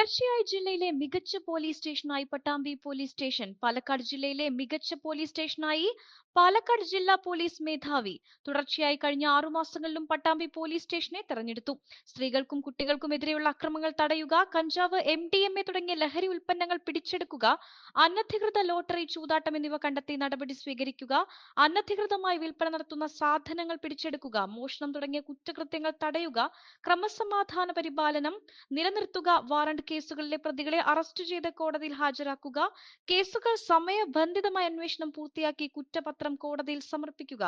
തുടർച്ചയായി ജില്ലയിലെ മികച്ച പോലീസ് സ്റ്റേഷനായി പട്ടാമ്പി പോലീസ് സ്റ്റേഷൻ പാലക്കാട് ജില്ലയിലെ മികച്ച പോലീസ് സ്റ്റേഷനായി പാലക്കാട് ജില്ലാ പോലീസ് മേധാവി. തുടർച്ചയായി കഴിഞ്ഞ ആറുമാസങ്ങളിലും പട്ടാമ്പി പോലീസ് സ്റ്റേഷനെ തെരഞ്ഞെടുത്തു. സ്ത്രീകൾക്കും കുട്ടികൾക്കും എതിരെയുള്ള അക്രമങ്ങൾ തടയുക കഞ്ചാവ് എം ഡി എം എ തുടങ്ങിയ ലഹരി ഉൽപ്പന്നങ്ങൾ പിടിച്ചെടുക്കുക അനധികൃത ലോട്ടറി ചൂതാട്ടം എന്നിവ കണ്ടെത്തി നടപടി സ്വീകരിക്കുക അനധികൃതമായി വിൽപ്പന നടത്തുന്ന സാധനങ്ങൾ പിടിച്ചെടുക്കുക മോഷണം തുടങ്ങിയ കുറ്റകൃത്യങ്ങൾ തടയുക ക്രമസമാധാന പരിപാലനം നിലനിർത്തുക വാറണ്ട് കേസുകളിലെ പ്രതികളെ അറസ്റ്റ് ചെയ്ത് കോടതിയിൽ ഹാജരാക്കുക. കേസുകൾ സമയബന്ധിതമായ അന്വേഷണം പൂർത്തിയാക്കി കുറ്റപത്രം കോടതിയിൽ സമർപ്പിക്കുക.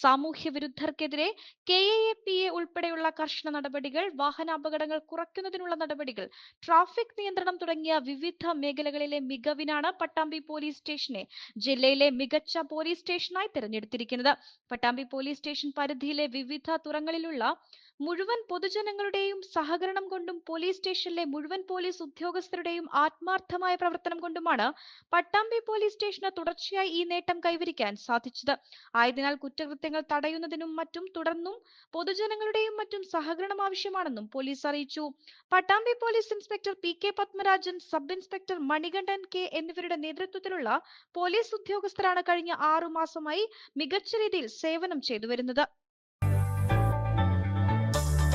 സാമൂഹ്യ വിരുദ്ധർക്കെതിരെ കെ എ പി എ ഉൾപ്പെടെയുള്ള കർശന നടപടികൾ വാഹനാപകടങ്ങൾ കുറയ്ക്കുന്നതിനുള്ള നടപടികൾ ട്രാഫിക് നിയന്ത്രണം തുടങ്ങിയ വിവിധ മേഖലകളിലെ മികവിനാണ് പട്ടാമ്പി പോലീസ് സ്റ്റേഷനെ ജില്ലയിലെ മികച്ച പോലീസ് സ്റ്റേഷനായി തിരഞ്ഞെടുത്തിരിക്കുന്നത്. പട്ടാമ്പി പോലീസ് സ്റ്റേഷൻ പരിധിയിലെ വിവിധ തുറങ്ങളിലുള്ള മുഴുവൻ പൊതുജനങ്ങളുടെയും സഹകരണം കൊണ്ടും പോലീസ് സ്റ്റേഷനിലെ മുഴുവൻ പോലീസ് ഉദ്യോഗസ്ഥരുടെയും ആത്മാർത്ഥമായ പ്രവർത്തനം കൊണ്ടുമാണ് പട്ടാമ്പി പോലീസ് സ്റ്റേഷന് തുടർച്ചയായി ഈ നേട്ടം കൈവരിക്കാൻ സാധിച്ചത്. ആയതിനാൽ കുറ്റകൃത്യങ്ങൾ തടയുന്നതിനും മറ്റും തുടർന്നും പൊതുജനങ്ങളുടെയും മറ്റും സഹകരണം ആവശ്യമാണെന്നും പോലീസ് അറിയിച്ചു. Pattambi police inspector P K Padmarajan sub inspector Manikandan K എന്നിവരുടെ നേതൃത്വത്തിലുള്ള പോലീസ് ഉദ്യോഗസ്ഥരാണ് കഴിഞ്ഞ ആറു മാസമായി മികച്ച രീതിയിൽ സേവനം ചെയ്തു വരുന്നത്.